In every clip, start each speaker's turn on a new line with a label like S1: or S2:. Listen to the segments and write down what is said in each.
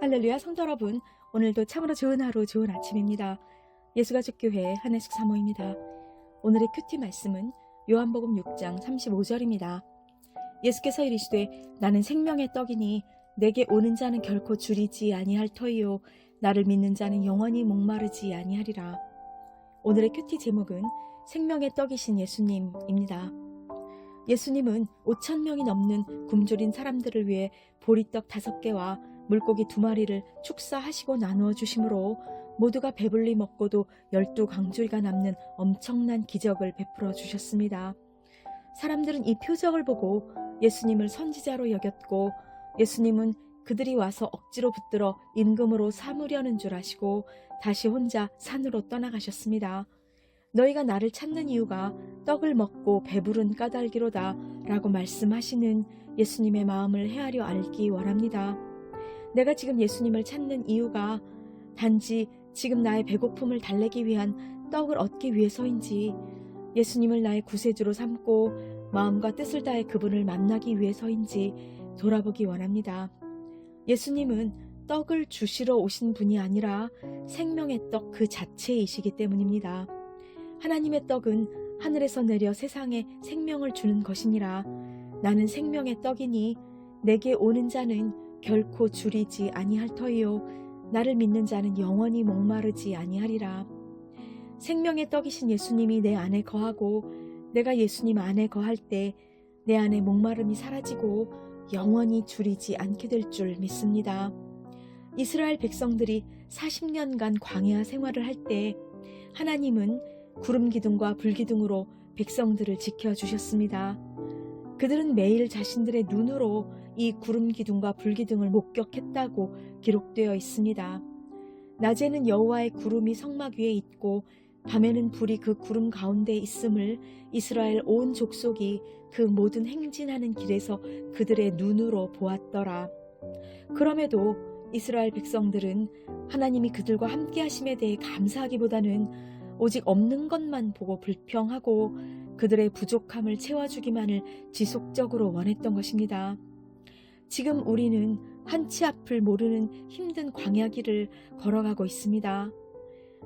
S1: 할렐루야 성도 여러분 오늘도 참으로 좋은 하루 좋은 아침입니다. 예수가족교회 한혜숙 사모입니다. 오늘의 큐티 말씀은 요한복음 6장 35절입니다. 예수께서 이르시되 나는 생명의 떡이니 내게 오는 자는 결코 줄이지 아니할 터이요 나를 믿는 자는 영원히 목마르지 아니하리라. 오늘의 큐티 제목은 생명의 떡이신 예수님입니다. 예수님은 5천 명이 넘는 굶주린 사람들을 위해 보리떡 다섯 개와 물고기 두 마리를 축사하시고 나누어 주심으로 모두가 배불리 먹고도 열두 강줄이가 남는 엄청난 기적을 베풀어 주셨습니다. 사람들은 이 표적을 보고 예수님을 선지자로 여겼고 예수님은 그들이 와서 억지로 붙들어 임금으로 삼으려는 줄 아시고 다시 혼자 산으로 떠나가셨습니다. 너희가 나를 찾는 이유가 떡을 먹고 배부른 까닭이로다 라고 말씀하시는 예수님의 마음을 헤아려 알기 원합니다. 내가 지금 예수님을 찾는 이유가 단지 지금 나의 배고픔을 달래기 위한 떡을 얻기 위해서인지 예수님을 나의 구세주로 삼고 마음과 뜻을 다해 그분을 만나기 위해서인지 돌아보기 원합니다. 예수님은 떡을 주시러 오신 분이 아니라 생명의 떡 그 자체이시기 때문입니다. 하나님의 떡은 하늘에서 내려 세상에 생명을 주는 것이니라 나는 생명의 떡이니 내게 오는 자는 결코 줄이지 아니할 터이요 나를 믿는 자는 영원히 목마르지 아니하리라 생명의 떡이신 예수님이 내 안에 거하고 내가 예수님 안에 거할 때 내 안에 목마름이 사라지고 영원히 줄이지 않게 될 줄 믿습니다. 이스라엘 백성들이 40년간 광야 생활을 할 때 하나님은 구름 기둥과 불 기둥으로 백성들을 지켜 주셨습니다. 그들은 매일 자신들의 눈으로 이 구름 기둥과 불 기둥을 목격했다고 기록되어 있습니다. 낮에는 여호와의 구름이 성막 위에 있고 밤에는 불이 그 구름 가운데 있음을 이스라엘 온 족속이 그 모든 행진하는 길에서 그들의 눈으로 보았더라. 그럼에도 이스라엘 백성들은 하나님이 그들과 함께 하심에 대해 감사하기보다는 오직 없는 것만 보고 불평하고 그들의 부족함을 채워주기만을 지속적으로 원했던 것입니다. 지금 우리는 한치 앞을 모르는 힘든 광야길을 걸어가고 있습니다.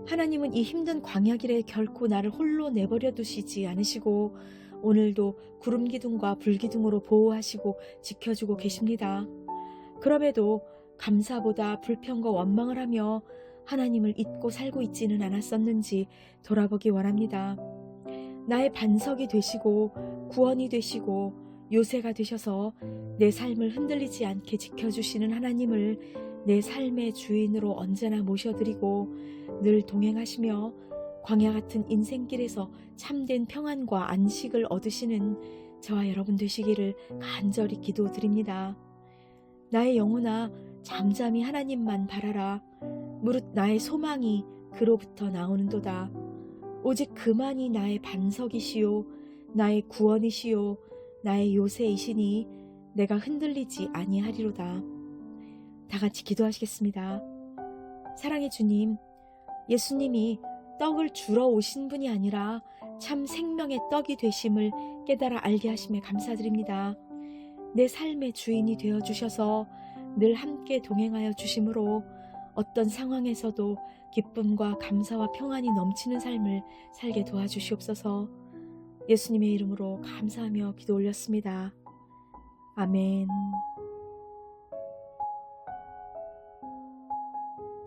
S1: 하나님은 이 힘든 광야길에 결코 나를 홀로 내버려 두시지 않으시고 오늘도 구름 기둥과 불 기둥으로 보호하시고 지켜주고 계십니다. 그럼에도 감사보다 불평과 원망을 하며 하나님을 잊고 살고 있지는 않았었는지 돌아보기 원합니다. 나의 반석이 되시고 구원이 되시고 요새가 되셔서 내 삶을 흔들리지 않게 지켜주시는 하나님을 내 삶의 주인으로 언제나 모셔드리고 늘 동행하시며 광야 같은 인생길에서 참된 평안과 안식을 얻으시는 저와 여러분 되시기를 간절히 기도드립니다. 나의 영혼아 잠잠히 하나님만 바라라. 무릇 나의 소망이 그로부터 나오는도다. 오직 그만이 나의 반석이시요 나의 구원이시요 나의 요새이시니 내가 흔들리지 아니하리로다. 다 같이 기도하시겠습니다. 사랑의 주님, 예수님이 떡을 주러 오신 분이 아니라 참 생명의 떡이 되심을 깨달아 알게 하심에 감사드립니다. 내 삶의 주인이 되어 주셔서 늘 함께 동행하여 주심으로 어떤 상황에서도 기쁨과 감사와 평안이 넘치는 삶을 살게 도와주시옵소서 예수님의 이름으로 감사하며 기도 올렸습니다. 아멘.